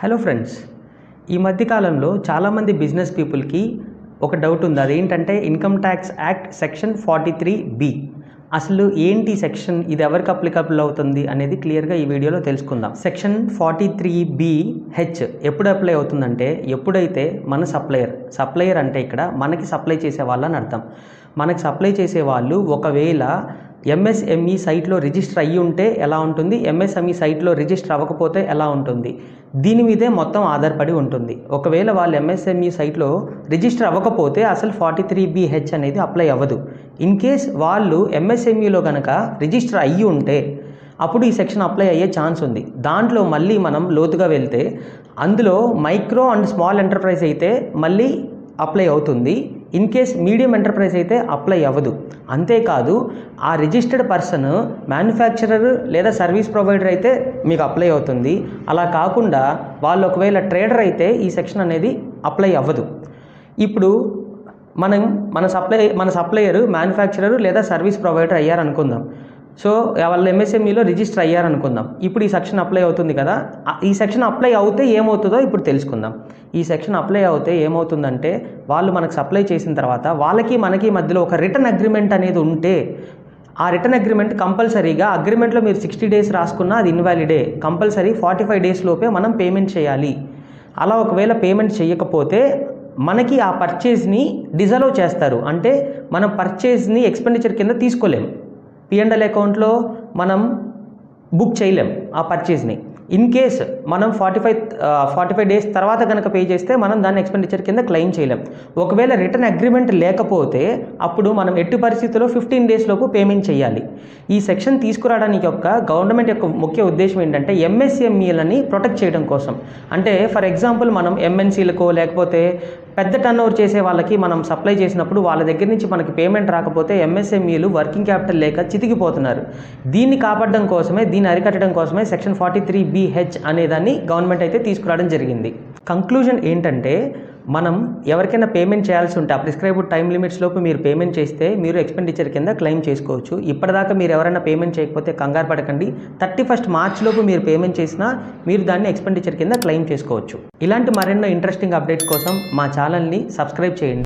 Hello friends ఈ మధ్యకాలంలో చాలామంది బిజినెస్ పీపుల్కి ఒక డౌట్ ఉంది. అదేంటంటే income tax act section forty three B అసలు ఏంటి సెక్షన్ ఇది ఎవరికి అప్లికబుల్ అవుతుంది అనేది క్లియర్గా ఈ వీడియోలో తెలుసుకుందాం. Section forty three B H ఎప్పుడు అప్లై అవుతుందంటే ఎప్పుడైతే మన సప్లయర్ సప్లయర్ అంటే ఇక్కడ మనకి సప్లై చేసే వాళ్ళని అర్థం. మనకి సప్లై చేసే వాళ్ళు ఒకవేళ ఎంఎస్ఎంఈ సైట్లో రిజిస్టర్ అయ్యి ఉంటే ఎలా ఉంటుంది? ఎంఎస్ఎంఈ సైట్లో రిజిస్టర్ అవ్వకపోతే ఎలా ఉంటుంది? దీని మీదే మొత్తం ఆధారపడి ఉంటుంది. ఒకవేళ వాళ్ళు ఎంఎస్ఎంఈ సైట్లో రిజిస్టర్ అవ్వకపోతే అసలు ఫార్టీ త్రీ బిహెచ్ అనేది అప్లై అవ్వదు. ఇన్ కేస్ వాళ్ళు ఎంఎస్ఎంఈలో కనుక రిజిస్టర్ అయ్యి ఉంటే అప్పుడు ఈ సెక్షన్ అప్లై అయ్యే ఛాన్స్ ఉంది. దాంట్లో మళ్ళీ మనం లోతుగా వెళ్తే అందులో మైక్రో అండ్ స్మాల్ ఎంటర్ప్రైజ్ అయితే మళ్ళీ అప్లై అవుతుంది. ఇన్ కేస్ మీడియం ఎంటర్ప్రైజ్ అయితే అప్లై అవ్వదు. అంతేకాదు ఆ రిజిస్టర్డ్ పర్సన్ మ్యానుఫ్యాక్చరర్ లేదా సర్వీస్ ప్రొవైడర్ అయితే మీకు అప్లై అవుతుంది. అలా కాకుండా వాళ్ళు ఒకవేళ ట్రేడర్ అయితే ఈ సెక్షన్ అనేది అప్లై అవ్వదు. ఇప్పుడు మనం మన సప్లై మన సప్లయరు మ్యానుఫ్యాక్చరర్ లేదా సర్వీస్ ప్రొవైడర్ అయ్యారనుకుందాం. సో వాళ్ళ ఎంఎస్ఎంఈలో రిజిస్టర్ అయ్యారనుకుందాం. ఇప్పుడు ఈ సెక్షన్ అప్లై అవుతుంది కదా ఈ సెక్షన్ అప్లై అవుతే ఏమవుతుందో ఇప్పుడు తెలుసుకుందాం. ఈ సెక్షన్ అప్లై అవుతే ఏమవుతుందంటే వాళ్ళు మనకు సప్లై చేసిన తర్వాత వాళ్ళకి మనకి మధ్యలో ఒక రిటర్న్ అగ్రిమెంట్ అనేది ఉంటే ఆ రిటర్న్ అగ్రిమెంట్ కంపల్సరీగా అగ్రిమెంట్లో మీరు సిక్స్టీ డేస్ రాసుకున్నా అది ఇన్వాలిడే కంపల్సరీ ఫార్టీ ఫైవ్ డేస్ లోపే మనం పేమెంట్ చేయాలి. అలా ఒకవేళ పేమెంట్ చేయకపోతే మనకి ఆ పర్చేజ్ని డిజలవ్ చేస్తారు. అంటే మనం పర్చేజ్ని ఎక్స్పెండిచర్ కింద తీసుకోలేం పిఎండ్ఎల్ అకౌంట్లో మనం బుక్ చేయలేం ఆ పర్చేజ్ని ఇన్ కేస్ మనం forty five forty five days తర్వాత కనుక పే చేస్తే మనం దాన్ని ఎక్స్పెండిచర్ కింద క్లెయిమ్ చేయలేం. ఒకవేళ రిటర్న్ అగ్రిమెంట్ లేకపోతే అప్పుడు మనం ఎట్టి పరిస్థితుల్లో ఫిఫ్టీన్ డేస్ లోపు పేమెంట్ చేయాలి. ఈ సెక్షన్ తీసుకురావడానికి యొక్క గవర్నమెంట్ యొక్క ముఖ్య ఉద్దేశం ఏంటంటే ఎంఎస్ఎంఈలని ప్రొటెక్ట్ చేయడం కోసం. అంటే ఫర్ ఎగ్జాంపుల్ మనం ఎంఎన్సీలకో లేకపోతే పెద్ద టర్న్ ఓవర్ చేసే వాళ్ళకి మనం సప్లై చేసినప్పుడు వాళ్ళ దగ్గర నుంచి మనకి పేమెంట్ రాకపోతే ఎంఎస్ఎంఈలు వర్కింగ్ క్యాపిటల్ లేక చితికిపోతున్నారు. దీన్ని కాపాడడం కోసమే దీన్ని అరికట్టడం కోసమే సెక్షన్ ఫార్టీ త్రీ బిహెచ్ అనేదాన్ని గవర్నమెంట్ అయితే తీసుకురావడం జరిగింది. కంక్లూజన్ ఏంటంటే మనం ఎవరికైనా పేమెంట్ చేయాల్సి ఉంటే ఆ ప్రిస్క్రైబ్డ్ టైం లిమిట్స్ లోపు మీరు పేమెంట్ చేస్తే మీరు ఎక్స్పెండిచర్ కింద క్లెయిమ్ చేసుకోవచ్చు. ఇప్పటిదాకా మీరు ఎవరైనా పేమెంట్ చేయకపోతే కంగారు పడకండి. థర్టీ ఫస్ట్ మార్చ్ లోపు మీరు పేమెంట్ చేసినా మీరు దాన్ని ఎక్స్పెండిచర్ కింద క్లెయిమ్ చేసుకోవచ్చు. ఇలాంటి మరెన్నో ఇంట్రెస్టింగ్ అప్డేట్స్ కోసం మా ఛానల్ని సబ్స్క్రైబ్ చేయండి.